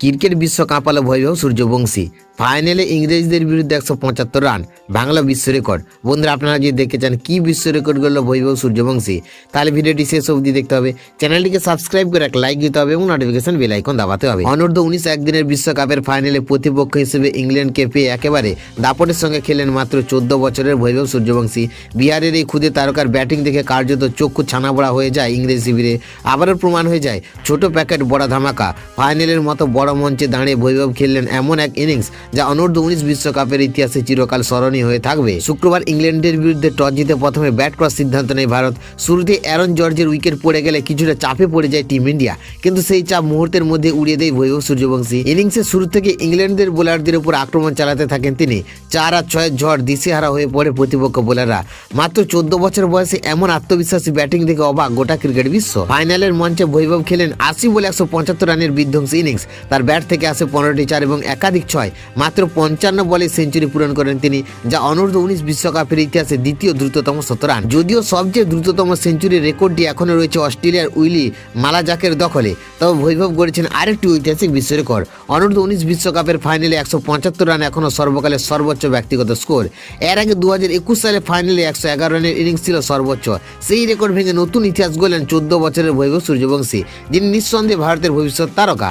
Cricket বিশ্ব কাঁপালো ভৈভব সূর্যবংশী। ফাইনালে ইংরেজদের বিরুদ্ধে একশো পঁচাত্তর রান বাংলা বিশ্ব রেকর্ড বন্ধুরা, আপনারা যদি দেখতে চান কি বিশ্ব রেকর্ড করল ভৈভব সূর্যবংশী, তাহলে ভিডিওটি শেষ অবধি দেখতে হবে। চ্যানেলটিকে সাবস্ক্রাইব করে এক লাইক দিতে হবে এবং নোটিফিকেশন বেল আইকন দাবাতে হবে। অনূর্ধ্ব উনিশ একদিনের বিশ্বকাপের ফাইনালে প্রতিপক্ষ হিসেবে ইংল্যান্ডকে পেয়ে একেবারে দাপটের সঙ্গে খেলেন মাত্র চোদ্দ বছরের ভৈভব সূর্যবংশী। বিহারের এই ক্ষুদে তারকার ব্যাটিং দেখে কার্যত চক্ষু ছানাবড়া হয়ে যায় ইংরেজ শিবিরে। আবারও প্রমাণ হয়ে যায়, ছোট প্যাকেট বড় ধামাকা। ফাইনালের মতো বড় মঞ্চে দাঁড়িয়ে ভৈভব খেললেন এমন এক ইনিংস যা অনূর্ধ্ব উনিশ বিশ্বকাপের ইতিহাসে চিরকাল স্মরণীয় হয়ে থাকবে। শুক্রবার ইংল্যান্ডের বিরুদ্ধে টস জিতে প্রথমে ব্যাট করার সিদ্ধান্ত নেয় ভারত। শুরুতে অ্যারন জর্জের উইকেট পড়ে গেলে কিছুটা চাপে পড়ে যায় টিম ইন্ডিয়া, কিন্তু সেই চাপ মুহূর্তের মধ্যে উড়িয়ে দেয় ভৈভব সূর্যবংশী। ইনিংসের শুরু থেকে ইংল্যান্ডের বোলারদের উপর আক্রমণ চালাতে থাকেন তিনি। চার আর ছয়ের ঝড় দিশেহারা হয়ে পড়ে প্রতিপক্ষ বোলাররা। মাত্র চোদ্দ বছর বয়সে এমন আত্মবিশ্বাসী ব্যাটিং দেখে অবাক গোটা ক্রিকেট বিশ্ব। ফাইনালের মঞ্চে বৈভব খেলেন আশি বলে একশো পঁচাত্তর রানের বিধ্বংসী ইনিংস। তার ব্যাট থেকে আসে পনেরোটি চার এবং একাধিক ছয়। মাত্র পঞ্চান্ন বলে সেঞ্চুরি পূরণ করেন তিনি, যা অনূর্ধ্ব উনিশ বিশ্বকাপের ইতিহাসে দ্বিতীয় দ্রুততম শতরান যদিও সবচেয়ে দ্রুততম সেঞ্চুরির রেকর্ডটি এখনও রয়েছে অস্ট্রেলিয়ার উইলি মালাজাকের দখলে, তবে বৈভব গড়েছেন আরেকটি ঐতিহাসিক বিশ্ব রেকর্ড অনূর্ধ্ব উনিশ বিশ্বকাপের ফাইনালে একশো পঁচাত্তর রান এখনও সর্বকালের সর্বোচ্চ ব্যক্তিগত স্কোর। এর আগে দু হাজার একুশ সালে ফাইনালে একশো এগারো রানের ইনিংস ছিল সর্বোচ্চ। সেই রেকর্ড ভেঙে নতুন ইতিহাস গড়লেন চোদ্দ বছরের বৈভব সূর্যবংশী, যিনি নিঃসন্দেহে ভারতের ভবিষ্যৎ তারকা।